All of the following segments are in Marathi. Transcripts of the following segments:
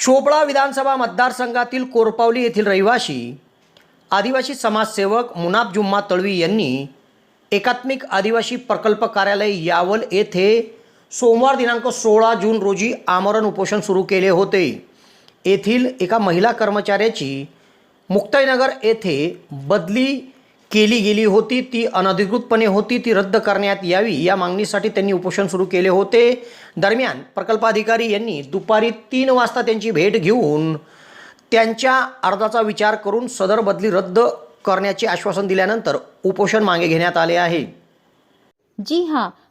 चोपळा विधानसभा मतदारसंघातील कोरपावली येथील रहिवाशी आदिवासी समाजसेवक मुनाब जुम्मा तळवी यांनी एकात्मिक आदिवासी प्रकल्प कार्यालय यावल येथे सोमवार दिनांक सोळा जून रोजी आमरण उपोषण सुरू केले होते. येथील एका महिला कर्मचाऱ्याची मुक्ताईनगर येथे बदली केली गेली होती ती अनधिकृतपणे होती ती रद्द करण्यात यावी या मागणीसाठी त्यांनी उपोषण सुरू केले होते. दरम्यान प्रकल्पाधिकारी यांनी दुपारी तीन वाजता त्यांची भेट घेऊन त्यांच्या अर्जाचा विचार करून सदर बदली रद्द करण्याचे आश्वासन दिल्यानंतर उपोषण मागे घेण्यात आले आहे. जी हां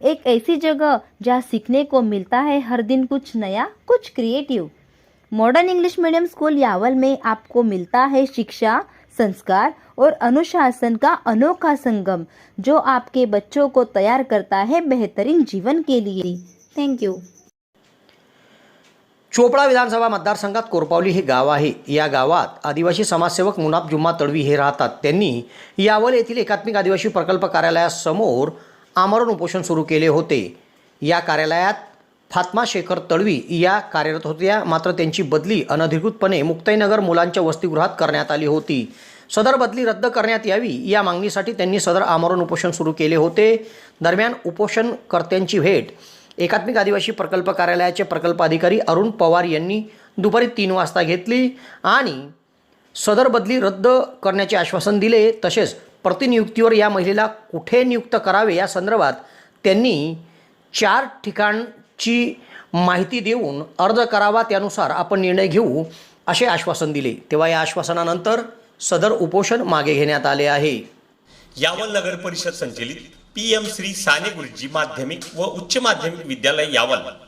एक ऐसी जगह जहाँ सीखने को मिलता है हर दिन कुछ नया कुछ creative modern English medium school Yawal में आपको मिलता है शिक्षा संस्कार और अनुशासन का अनोखा संगम जो आपके बच्चों को तैयार करता है बेहतरीन जीवन के लिए। थैंक यू चोपडा विधानसभा मतदारसंघात कोरपावली हे गाव आहे. या गावात आदिवासी समाजसेवक मुनाब जुम्मा तळवी हे राहतात. त्यांनी यावल येथील एकात्मिक आदिवासी प्रकल्प कार्यालयासमोर आमरण उपोषण सुरू केले होते. या कार्यालयात फात्मा शेखर तळवी या कार्यरत होत्या. मात्र त्यांची बदली अनधिकृतपणे मुक्ताईनगर मुलांच्या वसतिगृहात करण्यात आली होती. सदर बदली रद्द करण्यात यावी या मागणीसाठी त्यांनी सदर आमरण उपोषण सुरू केले होते. दरम्यान उपोषणकर्त्यांची भेट एकात्मिक आदिवासी प्रकल्प कार्यालयाचे प्रकल्प अधिकारी अरुण पवार यांनी दुपारी तीन वाजता घेतली आणि सदर बदली रद्द करण्याचे आश्वासन दिले. तसेच प्रतिनियुक्तीवर या महिलेला कुठे नियुक्त करावे या संदर्भात त्यांनी चार ठिकाणची माहिती देऊन अर्ज करावा त्यानुसार आपण निर्णय घेऊ असे आश्वासन दिले. तेव्हा या आश्वासनानंतर सदर उपोषण मागे घेण्यात आले आहे. यावल नगर परिषद संचलित पी एम श्री साने गुरुजी माध्यमिक व उच्च माध्यमिक विद्यालय यावल.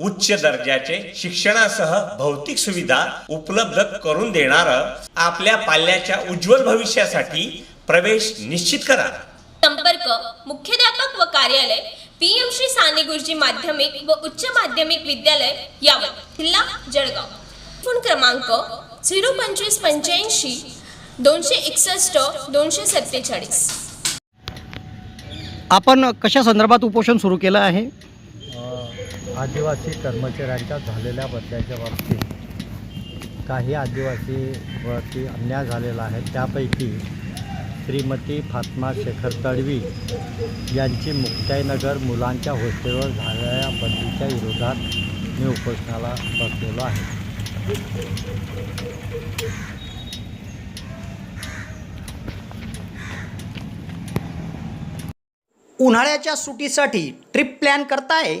उच्च दर्जाचे शिक्षणासह भौतिक सुविधा उपलब्ध करून देणारं आपल्या पाल्याच्या उज्ज्वल भविष्यासाठी प्रवेश निश्चित करा. संपर्क मुख्याध्यापक व कार्यालय पी एम श्री साने गुरुजी माध्यमिक व उच्च माध्यमिक विद्यालय यावत जिल्हा जळगाव. फोन क्रमांक झिरो पंचवीस पंच्याऐंशी दोनशे एकसष्ट दोनशे सत्तेचाळीस. आपण कशा संदर्भात उपोषण सुरू केलं आहे? आदिवासी कर्मचाऱ्यांच्या झालेल्या बदल्याच्या बाबतीत काही आदिवासीवरती अन्याय झालेला आहे. त्यापैकी श्रीमती फातमा शेखर तडवी यांची मुक्ताईनगर मुलांच्या हॉस्टेलवर झालेल्या बंदीच्या विरोधात मी उपोषणाला बसलेलो आहे. उन्हाळ्याच्या सुटीसाठी ट्रिप प्लॅन करताय?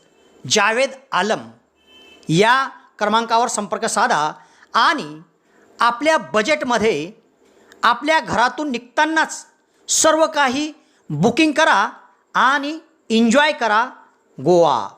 Javed Alam या क्रमांकावर संपर्क साधा आणि आपल्या बजेटमध्ये आपल्या घरातून निघतानाच सर्व काही बुकिंग करा आणि एन्जॉय करा गोवा.